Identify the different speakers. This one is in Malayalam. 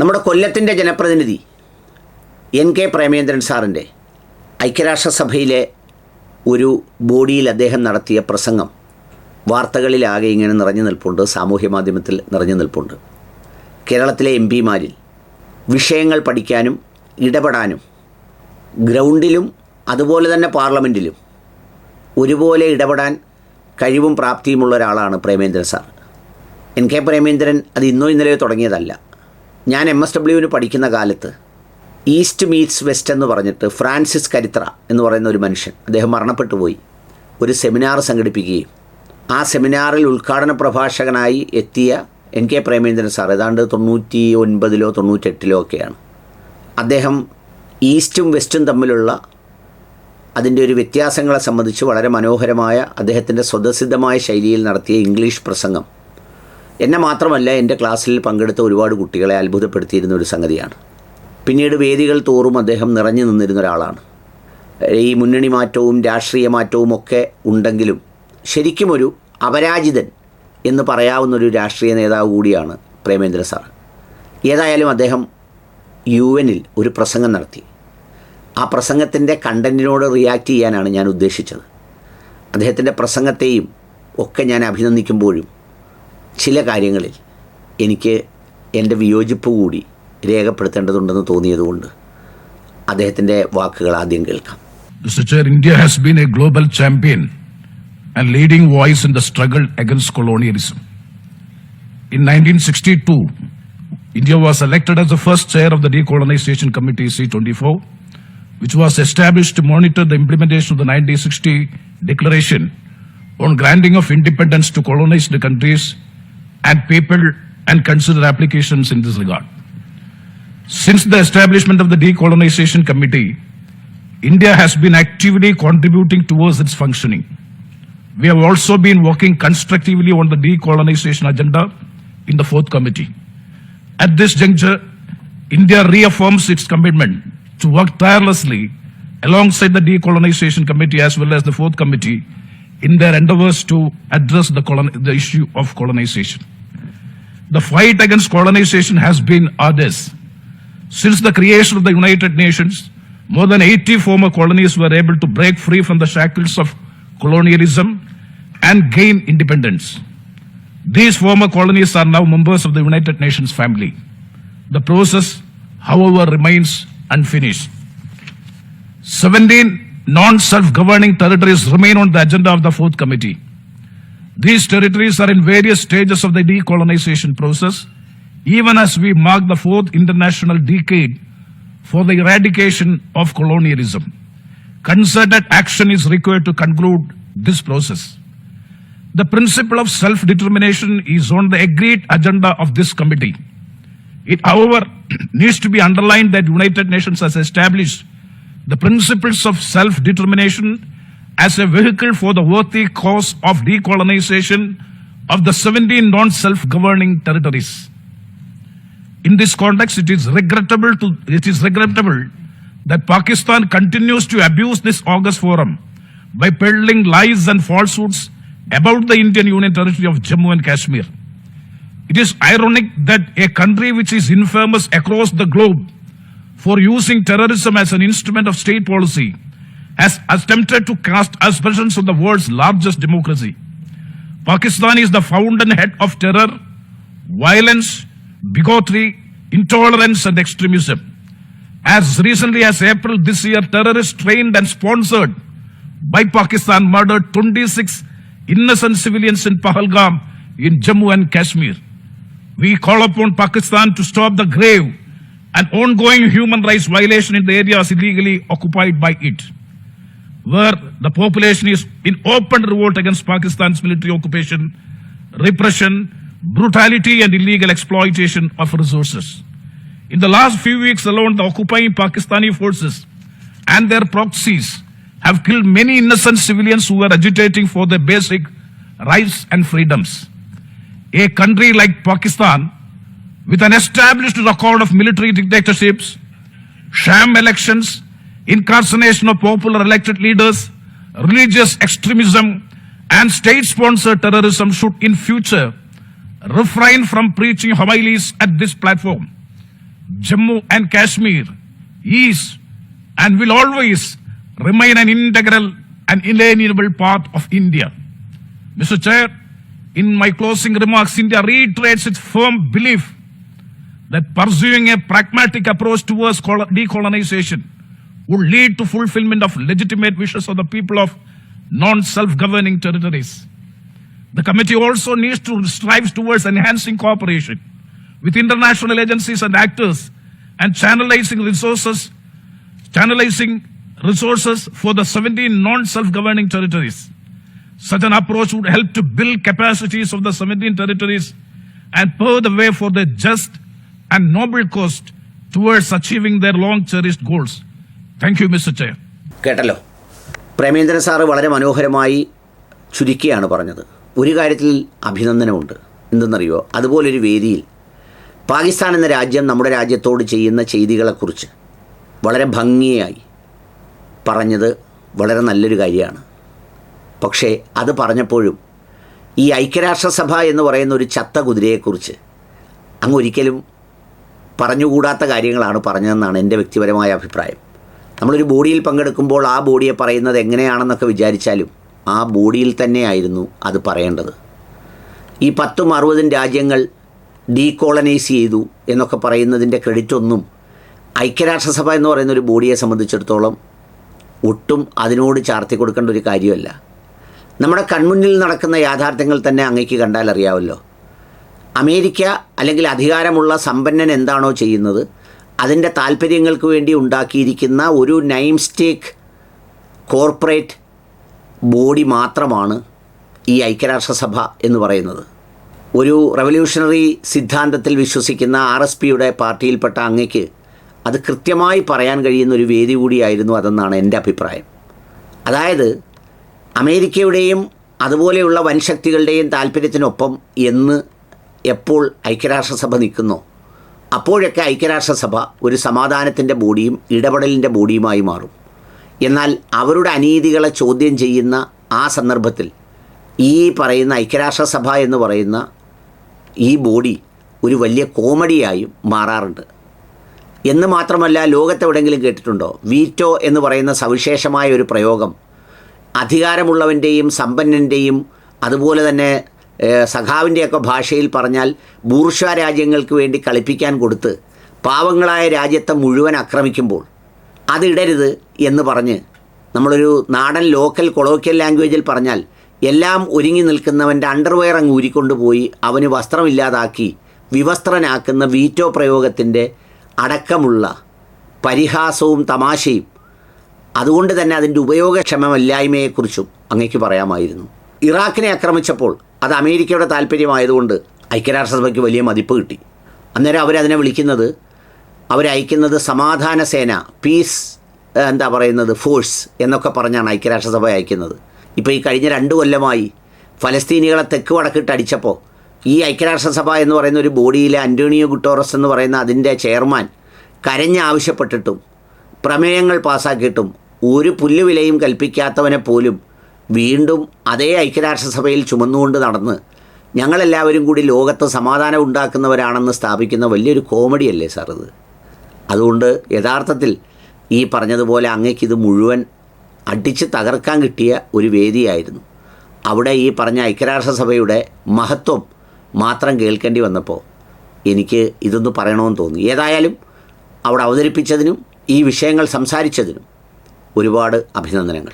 Speaker 1: നമ്മുടെ കൊല്ലത്തിന്റെ ജനപ്രതിനിധി എൻ കെ പ്രേമേന്ദ്രൻ സാറിന്റെ ഐക്യരാഷ്ട്രസഭയിലെ ഒരു ബോഡിയിൽ അദ്ദേഹം നടത്തിയ പ്രസംഗം വാർത്തകളിലാകെ ഇങ്ങനെ നിറഞ്ഞു നിൽപ്പുണ്ട് സാമൂഹ്യ മാധ്യമത്തിൽ നിറഞ്ഞു നിൽപ്പുണ്ട്. കേരളത്തിലെ എം പിമാരിൽ വിഷയങ്ങൾ പഠിക്കാനും ഇടപെടാനും ഗ്രൗണ്ടിലും അതുപോലെ തന്നെ പാർലമെന്റിലും ഒരുപോലെ ഇടപെടാൻ കഴിവും പ്രാപ്തിയുമുള്ള ഒരാളാണ് Premendran sir. N K Premendran അത് ഇന്നോ ഇന്നലെയോ തുടങ്ങിയതല്ല. ഞാൻ എം എസ് ഡബ്ല്യുവിന് പഠിക്കുന്ന കാലത്ത് ഈസ്റ്റ് മീറ്റ്സ് വെസ്റ്റ് എന്ന് പറഞ്ഞിട്ട് ഫ്രാൻസിസ് കരിത്ര എന്ന് പറയുന്ന ഒരു മനുഷ്യൻ അദ്ദേഹം മരണപ്പെട്ടു പോയി. ഒരു സെമിനാർ സംഘടിപ്പിക്കുകയും ആ സെമിനാറിൽ ഉദ്ഘാടന പ്രഭാഷകനായി എത്തിയ എൻ കെ പ്രേമേന്ദ്രൻ സാർ ഏതാണ്ട് തൊണ്ണൂറ്റി ഒൻപതിലോ തൊണ്ണൂറ്റെട്ടിലോ ഒക്കെയാണ്. അദ്ദേഹം ഈസ്റ്റും വെസ്റ്റും തമ്മിലുള്ള അതിന്റെ ഒരു വ്യത്യാസങ്ങളെ സംബന്ധിച്ച് വളരെ മനോഹരമായ അദ്ദേഹത്തിന്റെ സ്വതസിദ്ധമായ ശൈലിയിൽ നടത്തിയ ഇംഗ്ലീഷ് പ്രസംഗം എന്നെ മാത്രമല്ല എന്റെ ക്ലാസ്സിൽ പങ്കെടുത്ത ഒരുപാട് കുട്ടികളെ അത്ഭുതപ്പെടുത്തിയിരുന്ന ഒരു സംഗതിയാണ്. പിന്നീട് വേദികൾ തോറും അദ്ദേഹം നിറഞ്ഞു നിന്നിരുന്ന ഒരാളാണ്. ഈ മുന്നണി മാറ്റവും രാഷ്ട്രീയ മാറ്റവും ഒക്കെ ഉണ്ടെങ്കിലും ശരിക്കും ഒരു അപരാജിതൻ എന്ന് പറയാവുന്ന ഒരു രാഷ്ട്രീയ നേതാവ് കൂടിയാണ് പ്രേമേന്ദ്ര സാർ ഏതായാലും അദ്ദേഹം യു എനിൽ ഒരു പ്രസംഗം നടത്തി. ആ പ്രസംഗത്തിന്റെ കണ്ടന്റിനോട് റിയാക്ട് ചെയ്യാനാണ് ഞാൻ ഉദ്ദേശിച്ചത്. അദ്ദേഹത്തിന്റെ പ്രസംഗത്തെയും ഒക്കെ ഞാൻ അഭിനന്ദിക്കുമ്പോഴും ചില കാര്യങ്ങളിൽ എനിക്ക് എന്റെ വിയോജിപ്പ് കൂടി രേഖപ്പെടുത്തേണ്ടതുണ്ടെന്ന് തോന്നിയതുകൊണ്ട് അദ്ദേഹത്തിന്റെ വാക്കുകൾ ആദ്യം കേൾക്കാം
Speaker 2: Mr. Chair, India has been a global champion and leading voice in the struggle against colonialism. In 1962, India was elected as the first chair of the Decolonization Committee C24, which was established to monitor the implementation of the 1960 Declaration on granting of independence to colonized countries and people and consider applications in this regard. Since the establishment of the Decolonization Committee, India has been actively contributing towards its functioning. We have also been working constructively on the decolonization agenda in the fourth committee. At this juncture, India reaffirms its commitment to work tirelessly alongside the decolonization committee as well as the fourth committee in their endeavors to address the, the issue of colonization. The fight against colonization has been arduous. Since the creation of the United Nations, more than 80 former colonies were able to break free from the shackles of colonialism and gain independence. These former colonies are now members of the United Nations family. The process, however, remains unfinished. 17 non-self-governing territories remain on the agenda of the fourth committee. These territories are in various stages of the decolonization process, even as we mark the fourth international decade for the eradication of colonialism. Concerted action is required to conclude this process. The principle of self-determination is on the agreed agenda of this committee. It, however, needs to be underlined that the United Nations has established the principles of self-determination as a vehicle for the worthy cause of decolonization of the 17 non-self-governing territories. In this context, it is regrettable to it is regrettable that Pakistan continues to abuse this August forum by peddling lies and falsehoods about the Indian Union territory of Jammu and Kashmir. It is ironic that a country which is infamous across the globe for using terrorism as an instrument of state policy has attempted to cast aspersions on the world's largest democracy. Pakistan is the fountainhead of terror, violence, bigotry, intolerance, and extremism. As recently as April this year, terrorists trained and sponsored by Pakistan murdered 26 innocent civilians in Pahalgam in Jammu and Kashmir. We call upon Pakistan to stop the grave and ongoing human rights violation in the areas illegally occupied by it, where the population is in open revolt against Pakistan's military occupation, repression, brutality, and illegal exploitation of resources. In the last few weeks alone, the occupying Pakistani forces and their proxies have killed many innocent civilians who were agitating for their basic rights and freedoms. A country like Pakistan, with an established record of military dictatorships, sham elections, incarceration of popular elected leaders, religious extremism, and state-sponsored terrorism should in future refrain from preaching homilies at this platform. Jammu and Kashmir is and will always remain an integral and inalienable part of India. Mr. Chair, in my closing remarks, India reiterates its firm belief that pursuing a pragmatic approach towards decolonization would lead to fulfillment of legitimate wishes of the people of non-self-governing territories. The committee also needs to strive towards enhancing cooperation with international agencies and actors and channelizing resources, channelizing resources for the 17 non-self-governing territories. Such an approach would help to build capacities of the 17 territories and pave the way for the just and noble cost towards achieving their long-cherished goals. Thank you, Mr. Chair.
Speaker 1: കേട്ടല്ലോ പ്രേമേന്ദ്രൻ സാറ് വളരെ മനോഹരമായി ചുരുക്കിയാണ് പറഞ്ഞത് ഒരു കാര്യത്തിൽ അഭിനന്ദനമുണ്ട് എന്തെന്നറിയോ അതുപോലൊരു വേദിയിൽ പാകിസ്ഥാൻ എന്ന രാജ്യം നമ്മുടെ രാജ്യത്തോട് ചെയ്യുന്ന ചെയ്തികളെക്കുറിച്ച് വളരെ ഭംഗിയായി പറഞ്ഞത് വളരെ നല്ലൊരു കാര്യമാണ് പക്ഷേ അത് പറഞ്ഞപ്പോഴും ഈ ഐക്യരാഷ്ട്രസഭ എന്ന് പറയുന്ന ഒരു ചത്ത കുതിരയെക്കുറിച്ച് അങ്ങ് ഒരിക്കലും പറഞ്ഞുകൂടാത്ത കാര്യങ്ങളാണ് പറഞ്ഞതെന്നാണ് എന്റെ വ്യക്തിപരമായ അഭിപ്രായം. നമ്മളൊരു ബോഡിയിൽ പങ്കെടുക്കുമ്പോൾ ആ ബോഡിയെ പറയുന്നത് എങ്ങനെയാണെന്നൊക്കെ വിചാരിച്ചാലും ആ ബോഡിയിൽ തന്നെയായിരുന്നു അത് പറയേണ്ടത്. ഈ പത്തും അറുപതും രാജ്യങ്ങൾ ഡീകോളനൈസ് ചെയ്തു എന്നൊക്കെ പറയുന്നതിന്റെ ക്രെഡിറ്റ് ഒന്നും ഐക്യരാഷ്ട്രസഭ എന്ന് പറയുന്ന ഒരു ബോഡിയെ സംബന്ധിച്ചിടത്തോളം ഒട്ടും അതിനോട് ചാർത്തി കൊടുക്കേണ്ട ഒരു കാര്യമല്ല. നമ്മുടെ കൺമുന്നിൽ നടക്കുന്ന യാഥാർത്ഥ്യങ്ങൾ തന്നെ അങ്ങേക്ക് കണ്ടാൽ അറിയാമല്ലോ അമേരിക്ക അല്ലെങ്കിൽ അധികാരമുള്ള സമ്പന്നൻ എന്താണോ ചെയ്യുന്നത് അതിന്റെ താല്പര്യങ്ങൾക്ക് വേണ്ടി ഉണ്ടാക്കിയിരിക്കുന്ന ഒരു നൈം സ്റ്റേക്ക് കോർപ്പറേറ്റ് ബോഡി മാത്രമാണ് ഈ ഐക്യരാഷ്ട്രസഭ എന്ന് പറയുന്നത്. ഒരു റവല്യൂഷണറി സിദ്ധാന്തത്തിൽ വിശ്വസിക്കുന്ന ആർ എസ് പിയുടെ പാർട്ടിയിൽപ്പെട്ട അങ്ങയ്ക്ക് അത് കൃത്യമായി പറയാൻ കഴിയുന്ന ഒരു വേദി കൂടിയായിരുന്നു അതെന്നാണ് എന്റെ അഭിപ്രായം. അതായത് അമേരിക്കയുടെയും അതുപോലെയുള്ള വൻശക്തികളുടെയും താല്പര്യത്തിനൊപ്പം എന്ന് എപ്പോൾ ഐക്യരാഷ്ട്രസഭ നിൽക്കുന്നോ? അപ്പോഴൊക്കെ ഐക്യരാഷ്ട്രസഭ ഒരു സമാധാനത്തിന്റെ ബോഡിയും ഇടപെടലിന്റെ ബോഡിയുമായി മാറും. എന്നാൽ അവരുടെ അനീതികളെ ചോദ്യം ചെയ്യുന്ന ആ സന്ദർഭത്തിൽ ഈ പറയുന്ന ഐക്യരാഷ്ട്രസഭ എന്ന് പറയുന്ന ഈ ബോഡി ഒരു വലിയ കോമഡിയായും മാറാറുണ്ട്. എന്ന് മാത്രമല്ല ലോകത്തെവിടെങ്കിലും കേട്ടിട്ടുണ്ടോ? വീറ്റോ എന്ന് പറയുന്ന സവിശേഷമായ ഒരു പ്രയോഗം അധികാരമുള്ളവന്റെയും സമ്പന്നന്റെയും അതുപോലെ തന്നെ സഖാവിന്റെയൊക്കെ ഭാഷയിൽ പറഞ്ഞാൽ ബൂർഷ രാജ്യങ്ങൾക്ക് വേണ്ടി കളിപ്പിക്കാൻ കൊടുത്ത് പാവങ്ങളായ രാജ്യത്തെ മുഴുവൻ ആക്രമിക്കുമ്പോൾ അതിടരുത് എന്ന് പറഞ്ഞ് നമ്മളൊരു നാടൻ ലോക്കൽ കൊളോക്കിയൽ ലാംഗ്വേജിൽ പറഞ്ഞാൽ എല്ലാം ഒരുങ്ങി നിൽക്കുന്നവന്റെ അണ്ടർവെയർ അങ്ങ് ഊരിക്കൊണ്ടുപോയി അവന് വസ്ത്രമില്ലാതാക്കി വിവസ്ത്രനാക്കുന്ന വീറ്റോ പ്രയോഗത്തിന്റെ അടക്കമുള്ള പരിഹാസവും തമാശയും അതുകൊണ്ട് തന്നെ അതിന്റെ ഉപയോഗക്ഷമമല്ലായ്മയെക്കുറിച്ചും അങ്ങേക്ക് പറയാമായിരുന്നു. ഇറാഖിനെ ആക്രമിച്ചപ്പോൾ അത് അമേരിക്കയുടെ താല്പര്യമായതുകൊണ്ട് ഐക്യരാഷ്ട്രസഭയ്ക്ക് വലിയ മതിപ്പ് കിട്ടി. അന്നേരം അവരതിനെ വിളിക്കുന്നത് അവരയക്കുന്നത് സമാധാന സേന പീസ് എന്താ പറയുന്നത് ഫോഴ്സ് എന്നൊക്കെ പറഞ്ഞാണ് ഐക്യരാഷ്ട്രസഭ അയക്കുന്നത്. ഇപ്പോൾ ഈ കഴിഞ്ഞ രണ്ട് കൊല്ലമായി ഫലസ്തീനികളെ തെക്ക് വടക്കിട്ട് അടിച്ചപ്പോൾ ഈ ഐക്യരാഷ്ട്രസഭ എന്ന് പറയുന്ന ഒരു ബോഡിയിലെ അന്റോണിയോ ഗുട്ടോറസ് എന്ന് പറയുന്ന അതിന്റെ ചെയർമാൻ കരഞ്ഞ് ആവശ്യപ്പെട്ടിട്ടും പ്രമേയങ്ങൾ പാസ്സാക്കിയിട്ടും ഒരു പുല്ലുവിലയും കൽപ്പിക്കാത്തവനെ പോലും വീണ്ടും അതേ ഐക്യരാഷ്ട്രസഭയിൽ ചുമന്നുകൊണ്ട് നടന്ന് ഞങ്ങളെല്ലാവരും കൂടി ലോകത്ത് സമാധാനം ഉണ്ടാക്കുന്നവരാണെന്ന് സ്ഥാപിക്കുന്ന വലിയൊരു കോമഡിയല്ലേ സാർ ഇത്? അതുകൊണ്ട് യഥാർത്ഥത്തിൽ ഈ പറഞ്ഞതുപോലെ അങ്ങയ്ക്കിത് മുഴുവൻ അടിച്ച് തകർക്കാൻ കിട്ടിയ ഒരു വേദിയായിരുന്നു. അവിടെ ഈ പറഞ്ഞ ഐക്യരാഷ്ട്രസഭയുടെ മഹത്വം മാത്രം കേൾക്കേണ്ടി വന്നപ്പോൾ എനിക്ക് ഇതൊന്ന് പറയണമെന്ന് തോന്നി. ഏതായാലും അവിടെ അവതരിപ്പിച്ചതിനും ഈ വിഷയങ്ങൾ സംസാരിച്ചതിനും ഒരുപാട് അഭിനന്ദനങ്ങൾ.